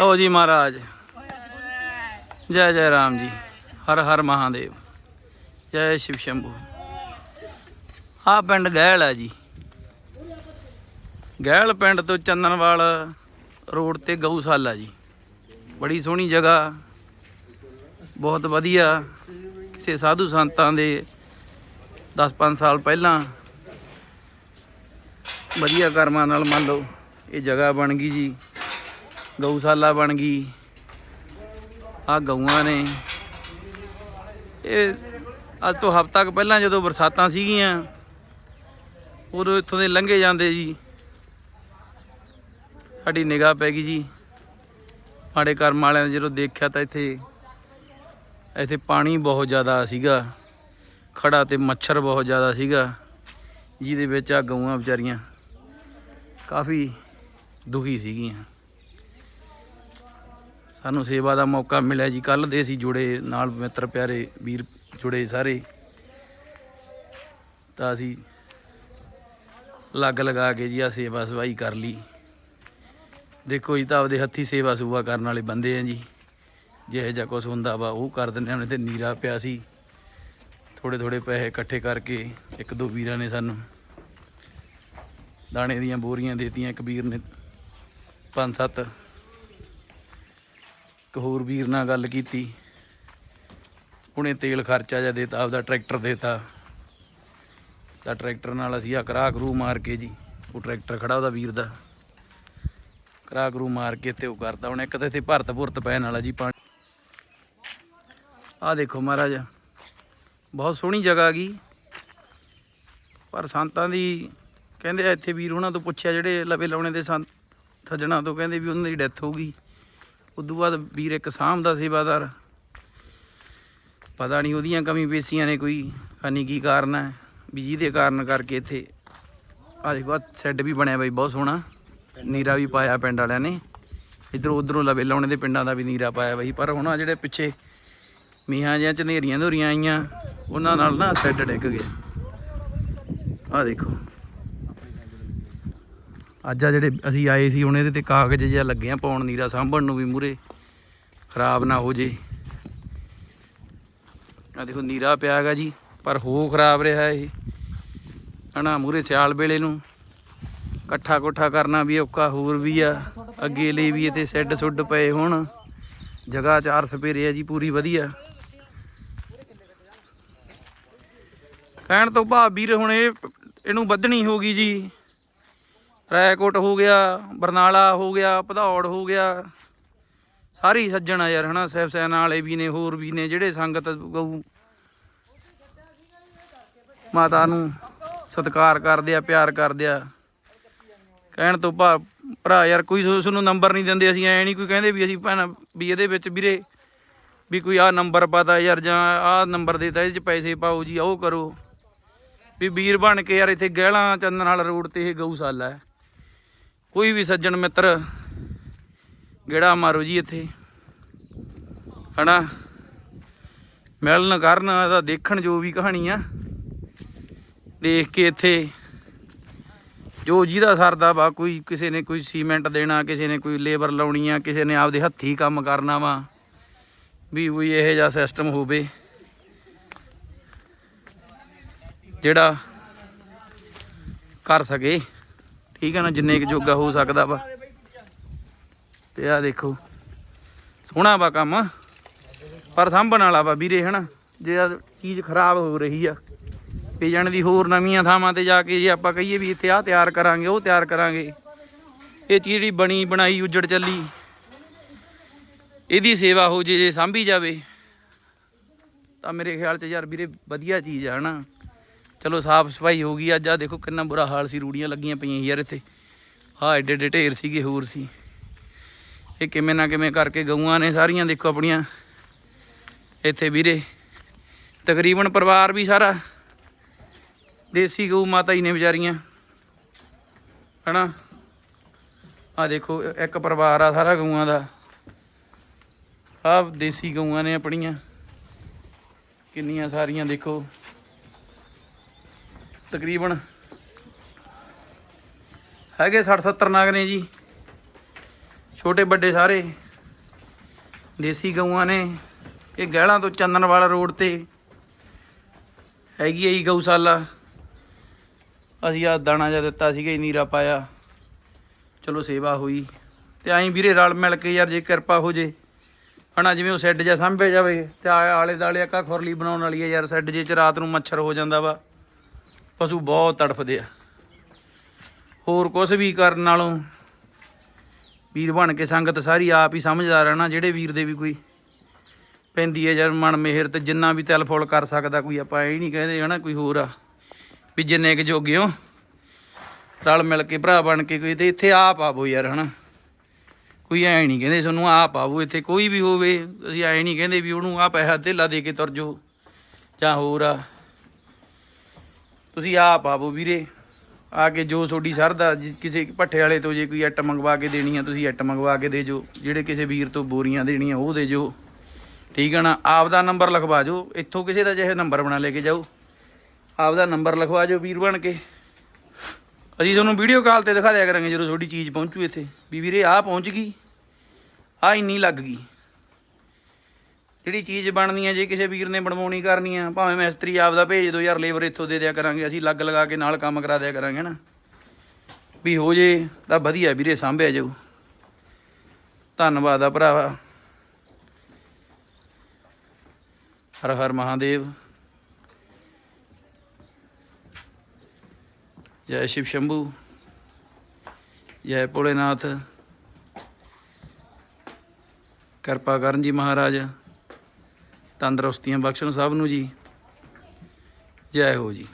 ਲਓ ਜੀ ਮਹਾਰਾਜ। ਜੈ ਜੈ ਰਾਮ ਜੀ। ਹਰ ਹਰ ਮਹਾਦੇਵ। ਜੈ ਸ਼ਿਵ ਸ਼ੰਭੂ। ਆ ਪਿੰਡ ਗਹਿਲ ਹੈ ਜੀ। ਗਹਿਲ ਪਿੰਡ ਤੋਂ ਚੰਦਨਵਾਲ ਰੋਡ ਤੇ ਗਊਸ਼ਾਲਾ ਜੀ। ਬੜੀ ਸੋਹਣੀ ਜਗ੍ਹਾ। ਬਹੁਤ ਵਧੀਆ। ਕਿਸੇ ਸਾਧੂ ਸੰਤਾਂ ਦੇ 10-5 ਸਾਲ ਪਹਿਲਾਂ ਵਧੀਆ ਕਰਮਾਂ ਨਾਲ ਮੰਨ ਲਓ ਇਹ ਜਗ੍ਹਾ ਬਣ ਗਈ ਜੀ। ਗਊਸ਼ਾਲਾ ਬਣ ਗਈ। ਆ ਗਊਆਂ ਨੇ। ਇਹ ਅੱਜ ਤੋਂ ਹਫ਼ਤਾ ਕੁ ਪਹਿਲਾਂ ਜਦੋਂ ਬਰਸਾਤਾਂ ਸੀਗੀਆਂ, ਉਦੋਂ ਇੱਥੋਂ ਦੇ ਲੰਘੇ ਜਾਂਦੇ ਜੀ। ਸਾਡੀ ਨਿਗਾਹ ਪੈ ਗਈ ਜੀ। ਮਾੜੇ ਕਰਮ ਵਾਲਿਆਂ ਨੇ ਜਦੋਂ ਦੇਖਿਆ ਤਾਂ ਇੱਥੇ ਇੱਥੇ ਪਾਣੀ ਬਹੁਤ ਜ਼ਿਆਦਾ ਸੀਗਾ। ਖੜਾ ਤੇ ਮੱਛਰ ਬਹੁਤ ਜ਼ਿਆਦਾ ਸੀਗਾ। ਜਿਹਦੇ ਵਿੱਚ ਆ ਗਊਆਂ ਵਿਚਾਰੀਆਂ ਕਾਫੀ ਦੁਖੀ ਸੀਗੀਆਂ। ਸਾਨੂੰ ਸੇਵਾ ਦਾ ਮੌਕਾ ਮਿਲਿਆ ਜੀ। ਕੱਲ ਦੇ ਅਸੀਂ ਜੁੜੇ ਨਾਲ ਮਿੱਤਰ ਪਿਆਰੇ ਵੀਰ ਜੁੜੇ ਸਾਰੇ। ਤਾਂ ਅਸੀਂ ਲੱਗ ਲਗਾ ਕੇ ਜੀ ਆ ਸੇਵਾ ਸਵਾਈ ਕਰ ਲਈ। ਦੇਖੋ ਜੀ ਤਾਂ ਆਪਦੇ ਹੱਥੀ ਸੇਵਾ ਸੂਵਾ ਕਰਨ ਵਾਲੇ ਬੰਦੇ ਆ ਜੀ। ਜਿਹੇ ਜਿਹਾ ਕੁਛ ਹੁੰਦਾ ਵਾ ਉਹ ਕਰ ਦਿੰਦੇ ਉਹਨੇ ਤੇ ਨੀਰਾ ਪਿਆ ਸੀ। ਥੋੜੇ ਥੋੜੇ ਪੈਸੇ ਇਕੱਠੇ ਕਰਕੇ ਇੱਕ ਦੋ ਵੀਰਾਂ ਨੇ ਸਾਨੂੰ ਦਾਣੇ ਦੀਆਂ ਬੋਰੀਆਂ ਦੇਤੀਆਂ। ਇੱਕ ਵੀਰ ਨੇ ਪੰਜ ਸੱਤ ਇੱਕ ਹੋਰ ਵੀਰ ਨਾਲ ਗੱਲ ਕੀਤੀ। ਉਹਨੇ ਤੇਲ ਖਰਚਾ ਜਿਹਾ ਦੇਤਾ, ਆਪਦਾ ਟਰੈਕਟਰ ਦੇਤਾ। ਤਾਂ ਟਰੈਕਟਰ ਨਾਲ ਅਸੀਂ ਆ ਕਰਾ ਕਰੂ ਮਾਰ ਕੇ ਜੀ, ਉਹ ਟਰੈਕਟਰ ਖੜਾ ਉਹਦਾ ਵੀਰ ਦਾ। ਕਰਾ ਕਰੂ ਮਾਰ ਕੇ ਤੇ ਉਹ ਕਰਦਾ ਹੁਣ ਇੱਕ ਤਾਂ ਇੱਥੇ ਭਰਤ ਭੁਰਤ ਪੈਣ ਵਾਲਾ ਜੀ ਪਾਣੀ। ਆ ਦੇਖੋ ਮਹਾਰਾਜ, ਬਹੁਤ ਸੋਹਣੀ ਜਗ੍ਹਾ ਗਈ ਪਰ ਸੰਤਾਂ ਦੀ, ਕਹਿੰਦੇ ਆ ਇੱਥੇ ਵੀਰ ਉਹਨਾਂ ਤੋਂ ਪੁੱਛਿਆ ਜਿਹੜੇ ਲਵੇ ਲਾਉਣੇ ਦੇ ਸੰਤ, ਸੱਜਣਾ ਤੋਂ ਕਹਿੰਦੇ ਵੀ ਉਹਨਾਂ ਦੀ ਡੈਥ ਹੋ ਗਈ। ਉਦੋਂ ਬਾਅਦ ਵੀਰ ਇੱਕ ਸਾਂਭ ਦਾ ਸੇਵਾਦਾਰ ਪਤਾ ਨਹੀਂ ਉਹਦੀਆਂ ਕਮੀ ਪੇਸ਼ੀਆਂ ਨੇ ਕੋਈ ਖਾਨੀ ਕੀ ਕਾਰਨ ਹੈ। ਵੀ ਜਿਹਦੇ ਕਾਰਨ ਕਰਕੇ ਇੱਥੇ ਆ ਦੇਖੋ ਸੈੱਡ ਵੀ ਬਣਿਆ ਬਈ, ਬਹੁਤ ਸੋਹਣਾ। ਨੀਰਾ ਵੀ ਪਾਇਆ ਪਿੰਡ ਵਾਲਿਆਂ ਨੇ। ਇਧਰੋਂ ਉਧਰੋਂ ਲਵੇ ਲਾਉਣੇ ਦੇ ਪਿੰਡਾਂ ਦਾ ਵੀ ਨੀਰਾ ਪਾਇਆ ਬਈ। ਪਰ ਹੁਣ ਆ ਜਿਹੜੇ ਪਿੱਛੇ ਮੀਹਾਂ ਜਿਹਾ ਝਨੇਰੀਆਂ ਧੋਰੀਆਂ ਆਈਆਂ, ਉਹਨਾਂ ਨਾਲ ਨਾ ਸੈੱਡ ਡਿੱਗ ਗਿਆ। ਆ ਦੇਖੋ। ਅੱਜ ਆ ਜਿਹੜੇ ਅਸੀਂ ਆਏ ਸੀ ਹੁਣ ਇਹਦੇ ਤੇ ਕਾਗਜ਼ ਜਿਹਾ ਲੱਗੇ ਆ ਪਾਉਣ, ਨੀਰਾ ਸਾਂਭਣ ਨੂੰ ਵੀ ਮੂਰੇ ਖਰਾਬ ਨਾ ਹੋ ਜੇ। ਆ ਦੇਖੋ ਨੀਰਾ ਪਿਆ ਹੈਗਾ ਜੀ, ਪਰ ਹੋ ਖਰਾਬ ਰਿਹਾ ਇਹ। ਹਨਾ ਮੂਰੇ ਸਿਆਲ ਵੇਲੇ ਨੂੰ ਇਕੱਠਾ ਕੋਠਾ ਕਰਨਾ ਵੀ ਔਖਾ, ਹੋਰ ਵੀ ਆ। ਅੱਗੇ ਲਈ ਵੀ ਤੇ ਸੈੱਡ ਸੁੱਡ ਪਏ ਹੁਣ। ਜਗ੍ਹਾ ਚਾਰ ਸਪੇਰੇ ਆ ਜੀ, ਪੂਰੀ ਵਧੀਆ। ਕਹਿਣ ਤੋਂ ਭਾਵ ਵੀਰ ਹੁਣ ਇਹ, ਇਹਨੂੰ ਵੱਧਣੀ ਹੋ ਗਈ ਜੀ। ਰੈਕੋਟ ਹੋ ਗਿਆ, ਬਰਨਾਲਾ ਹੋ ਗਿਆ, ਭਦੌੜ ਹੋ ਗਿਆ। ਸਾਰੀ ਸੱਜਣ ਆ ਯਾਰ, ਹਨਾ ਸਹਿਬ ਸੈਨਾ ਵਾਲੇ ਵੀ ਨੇ, ਹੋਰ ਵੀ ਨੇ, ਜਿਹੜੇ ਸੰਗਤ ਗਊ ਮਾਤਾ ਨੂੰ ਸਤਿਕਾਰ ਕਰਦੇ ਆ, ਪਿਆਰ ਕਰਦੇ ਆ। ਕਹਿਣ ਤੋਂ ਭਾ, ਭਰਾ ਯਾਰ, ਕੋਈ ਉਸ ਨੂੰ ਨੰਬਰ ਨਹੀਂ ਦਿੰਦੇ, ਅਸੀਂ ਐ ਨਹੀਂ ਕੋਈ ਕਹਿੰਦੇ ਵੀ ਅਸੀਂ ਭੈਣ, ਵੀ ਇਹਦੇ ਵਿੱਚ ਵੀਰੇ, ਵੀ ਕੋਈ ਆ ਨੰਬਰ ਪਤਾ ਯਾਰ, ਜਾਂ ਆ ਨੰਬਰ ਦੇਤਾ, ਇਹਦੇ ਚ ਪੈਸੇ ਪਾਓ ਜੀ ਉਹ ਕਰੋ। ਵੀ ਵੀਰ ਬਣ ਕੇ ਯਾਰ, ਇੱਥੇ ਗਹਿਲਾਂ ਚੰਦਨ ਵਾਲਾ ਰੋਡ ਤੇ ਇਹ ਗਊਸ਼ਾਲਾ ਹੈ। ਕੋਈ ਵੀ ਸੱਜਣ ਮਿੱਤਰ, ਗੇੜਾ ਮਾਰੋ ਜੀ ਇੱਥੇ। ਹਨਾ? ਮਿਲਣ ਕਰਨ ਇਹਦਾ ਦੇਖਣ ਜੋ ਵੀ ਕਹਾਣੀ ਆ ਦੇਖ ਕੇ ਇੱਥੇ ਜੋ ਜਿਹਦਾ ਸਰਦਾ ਵਾ, ਕੋਈ ਕਿਸੇ ਨੇ ਕੋਈ ਸੀਮੈਂਟ ਦੇਣਾ, ਕਿਸੇ ਨੇ ਕੋਈ ਲੇਬਰ ਲਾਉਣੀ ਆ, ਕਿਸੇ ਨੇ ਆਪਦੇ ਹੱਥੀ ਕੰਮ ਕਰਨਾ ਵਾ, ਵੀ ਕੋਈ ਇਹੋ ਜਿਹਾ ਸਿਸਟਮ ਹੋਵੇ, ਜਿਹੜਾ ਕਰ ਸਕੇ। ਠੀਕ ਹੈ ਨਾ ਜਿੰਨੇ ਕੁ ਜੋਗਾ ਹੋ ਸਕਦਾ ਵਾ। ਤੇ ਆ ਦੇਖੋ, ਸੋਹਣਾ ਵਾ ਕੰਮ। ਪਰ ਸਾਂਭਣ ਵਾਲਾ ਵਾ ਵੀਰੇ, ਹਨਾ। ਜੇ ਆ ਚੀਜ਼ ਖਰਾਬ ਹੋ ਰਹੀ ਆ ਪੀ ਜਾਣ ਦੀ ਹੋਰ ਨਵੀਆਂ ਥਾਵਾਂ ਤੇ ਜਾ ਕੇ ਜੇ ਆਪਾਂ ਕਹੀਏ ਵੀ ਇੱਥੇ ਆ ਤਿਆਰ ਕਰਾਂਗੇ, ਉਹ ਤਿਆਰ ਕਰਾਂਗੇ। ਇਹ ਚੀਜ਼ ਜਿਹੜੀ ਬਣੀ, ਬਣਾਈ, ਉੱਜੜ ਚੱਲੀ। ਇਹਦੀ ਸੇਵਾ ਹੋ ਜੇ ਜੇ ਸਾਂਭੀ ਜਾਵੇ, ਤਾਂ ਮੇਰੇ ਖਿਆਲ 'ਚ ਯਾਰ ਵੀਰੇ, ਵਧੀਆ ਚੀਜ਼ ਆ, ਹਨਾ। ਚਲੋ ਸਾਫ਼ ਸਫ਼ਾਈ ਹੋ ਗਈ, ਅੱਜ ਆ ਦੇਖੋ ਕਿੰਨਾ ਬੁਰਾ ਹਾਲ ਸੀ, ਰੂੜੀਆਂ ਲੱਗੀਆਂ ਪਈਆਂ ਸੀ ਯਾਰ ਇੱਥੇ। ਹਾਂ ਏਡੇ ਐਡੇ ਢੇਰ ਸੀਗੇ, ਹੋਰ ਸੀ। ਇਹ ਕਿਵੇਂ ਨਾ ਕਿਵੇਂ ਕਰਕੇ ਗਊਆਂ ਨੇ ਸਾਰੀਆਂ, ਦੇਖੋ ਆਪਣੀਆਂ। ਇੱਥੇ ਵੀਰੇ, ਤਕਰੀਬਨ ਪਰਿਵਾਰ ਵੀ ਸਾਰਾ ਦੇਸੀ ਗਊ ਮਾਤਾ ਹੀ ਨੇ ਵਿਚਾਰੀਆਂ। ਹਨਾ? ਆ ਦੇਖੋ, ਇੱਕ ਪਰਿਵਾਰ ਆ ਸਾਰਾ ਗਊਆਂ ਦਾ। ਆ ਦੇਸੀ ਗਊਆਂ ਨੇ ਆਪਣੀਆਂ। ਕਿੰਨੀਆਂ ਸਾਰੀਆਂ, ਦੇਖੋ। ਤਕਰੀਬਨ ਹੈਗੇ 60 70 ਨਾਗ ਨੇ ਜੀ। ਛੋਟੇ ਵੱਡੇ ਸਾਰੇ ਦੇਸੀ ਗਊਆਂ ਨੇ। ਇਹ ਗਹਿਲਾਂ ਤੋਂ ਚੰਦਨਵਾਲਾ ਰੋਡ ਤੇ ਹੈਗੀ ਹੈ ਜੀ ਗਊਸ਼ਾਲਾ। ਅਸੀਂ ਆ ਦਾਣਾ ਜਿਹਾ ਦਿੱਤਾ ਸੀਗਾ ਜੀ, ਨੀਰਾ ਪਾਇਆ। ਚਲੋ ਸੇਵਾ ਹੋਈ। ਤੇ ਐਂ ਵੀਰੇ ਰਲ ਮਿਲ ਕੇ ਯਾਰ ਜੇ ਕਿਰਪਾ ਹੋ ਜੇ ਹਨਾ ਜਿਵੇਂ ਉਹ ਸੈੱਡ ਜਿਹਾ ਸਾਂਭਿਆ ਜਾਵੇ ਤੇ ਆਲੇ ਦਾਲੇ ਅੱਕਾ ਖੁਰਲੀ ਬਣਾਉਣ ਵਾਲੀ ਹੈ ਯਾਰ ਸੈੱਡ ਜੇ ਚ ਰਾਤ ਨੂੰ ਮੱਛਰ ਹੋ ਜਾਂਦਾ ਵਾ। ਪਸ਼ੂ ਬਹੁਤ ਤੜਫਦੇ ਆ। ਹੋਰ ਕੁਝ ਵੀ ਕਰਨ ਨਾਲੋਂ ਵੀਰ ਬਣ ਕੇ ਸੰਗਤ ਸਾਰੀ ਆਪ ਹੀ ਸਮਝਦਾਰ ਹੈ ਨਾ, ਜਿਹੜੇ ਵੀਰ ਦੇ ਵੀ ਕੋਈ ਪੈਂਦੀ ਹੈ ਯਾਰ ਮਨ ਮਿਹਰ ਤੇ ਜਿੰਨਾ ਵੀ ਤਿਲ ਫੁੱਲ ਕਰ ਸਕਦਾ ਕੋਈ ਆਪਾਂ ਇਹ ਨਹੀਂ ਕਹਿੰਦੇ ਹਨਾ ਕੋਈ ਹੋਰ ਆ, ਵੀ ਜਿੰਨੇ ਕੁ ਜੋਗੇ ਹੋ, ਰਲ ਮਿਲ ਕੇ ਭਰਾ ਬਣ ਕੇ ਕੋਈ ਤੇ ਇੱਥੇ ਆਪ ਆਵੋ ਯਾਰ ਹਨਾ। ਕੋਈ ਐ ਨਹੀਂ ਕਹਿੰਦੇ ਤੁਹਾਨੂੰ ਆਪ ਆਵੋ, ਇੱਥੇ ਕੋਈ ਵੀ ਹੋਵੇ, ਅਸੀਂ ਐ ਨਹੀਂ ਕਹਿੰਦੇ ਵੀ ਉਹਨੂੰ ਆ ਪੈਸਾ ਧੇਲਾ ਦੇ ਕੇ ਤੁਰ ਜਾਓ ਜਾਂ ਹੋਰ ਆ। ਤੁਸੀਂ ਆਪ ਆਵੋ ਵੀਰੇ। ਆ ਕੇ ਜੋ ਤੁਹਾਡੀ ਸਰਦਾ ਜਿ- ਕਿਸੇ ਭੱਠੇ ਵਾਲੇ ਤੋਂ ਜੇ ਕੋਈ ਐਟ ਮੰਗਵਾ ਕੇ ਦੇਣੀ ਆ, ਤੁਸੀਂ ਐਟ ਮੰਗਵਾ ਕੇ ਦੇ ਜੋ। ਜਿਹੜੇ ਕਿਸੇ ਵੀਰ ਤੋਂ ਬੋਰੀਆਂ ਦੇਣੀਆਂ, ਉਹ ਦੇ ਜੋ। ਠੀਕ ਹੈ ਨਾ? ਆਪ ਦਾ ਨੰਬਰ ਲਿਖਵਾ ਜੋ। ਇੱਥੋਂ ਕਿਸੇ ਦਾ ਜਿਹੇ ਨੰਬਰ ਬਣਾ ਲੈ ਕੇ ਜਾਓ। ਆਪ ਦਾ ਨੰਬਰ ਲਿਖਵਾ ਜੋ ਵੀਰ ਬਣ ਕੇ। ਅਸੀਂ ਤੁਹਾਨੂੰ ਵੀਡੀਓ ਕਾਲ ਤੇ ਦਿਖਾ ਦਿਆ ਕਰਾਂਗੇ ਜਦੋਂ ਤੁਹਾਡੀ ਚੀਜ਼ ਪਹੁੰਚੂ ਇੱਥੇ। ਵੀ ਵੀਰੇ, ਆਹ ਪਹੁੰਚ ਗਈ। ਆਹ ਇੰਨੀ ਲੱਗ ਗਈ। ਜਿਹੜੀ ਚੀਜ਼ ਬਣਨੀ ਹੈ ਜੇ ਕਿਸੇ ਵੀਰ ਨੇ ਬਣਵਾਉਣੀ ਕਰਨੀ ਆ, ਭਾਵੇਂ ਮਿਸਤਰੀ ਆਪ ਦਾ ਭੇਜ ਦਿਓ ਯਾਰ ਲੇਬਰ ਇੱਥੋਂ ਦੇ ਦਿਆ ਕਰਾਂਗੇ, ਅਸੀਂ ਲੱਗ ਲਗਾ ਕੇ ਨਾਲ ਕੰਮ ਕਰਾ ਦਿਆ ਕਰਾਂਗੇ ਨਾ ਵੀ ਹੋ ਜੇ, ਤਾਂ ਵਧੀਆ ਵੀਰੇ, ਸਾਂਭਿਆ ਜਾਊ। ਧੰਨਵਾਦ ਆ ਭਰਾਵਾ। ਹਰ ਹਰ ਮਹਾਦੇਵ। ਜੈ ਸ਼ਿਵ ਸ਼ੰਭੂ। ਜੈ ਭੋਲੇਨਾਥ। ਕਿਰਪਾ ਕਰਨ ਜੀ ਮਹਾਰਾਜ। ਤੰਦਰੁਸਤੀਆਂ ਬਖਸ਼ਣ ਸਭ ਨੂੰ ਜੀ। ਜੈ ਹੋ ਜੀ।